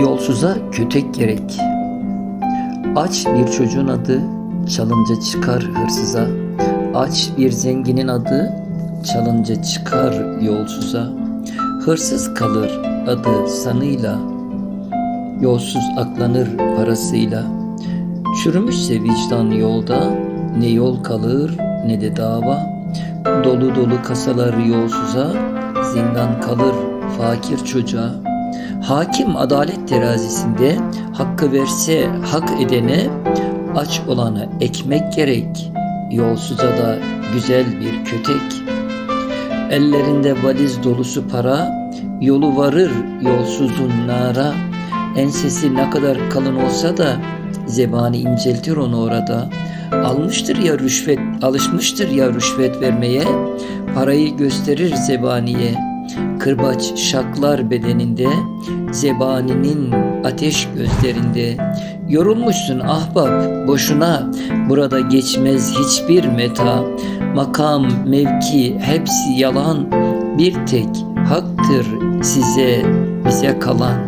Yolsuza kötek gerek. Aç bir çocuğun adı çalınca çıkar hırsıza. Aç bir zenginin adı çalınca çıkar yolsuza. Hırsız kalır adı sanıyla. Yolsuz aklanır parasıyla. Çürümüşse vicdan yolda ne yol kalır ne de dava. Dolu dolu kasalar yolsuza, zindan kalır fakir çocuğa. Hakim adalet terazisinde hakkı verse hak edene, aç olana ekmek gerek, yolsuza da güzel bir kötek. Ellerinde valiz dolusu para, yolu varır yolsuzun nara. Ensesi ne kadar kalın olsa da zebani inceltir onu orada. Almıştır ya rüşvet, alışmıştır ya rüşvet vermeye, parayı gösterir zebaniye. Kırbaç şaklar bedeninde, zebaninin ateş gözlerinde. Yorulmuşsun ahbap boşuna, burada geçmez hiçbir meta. Makam, mevki hepsi yalan, bir tek haktır size bize kalan.''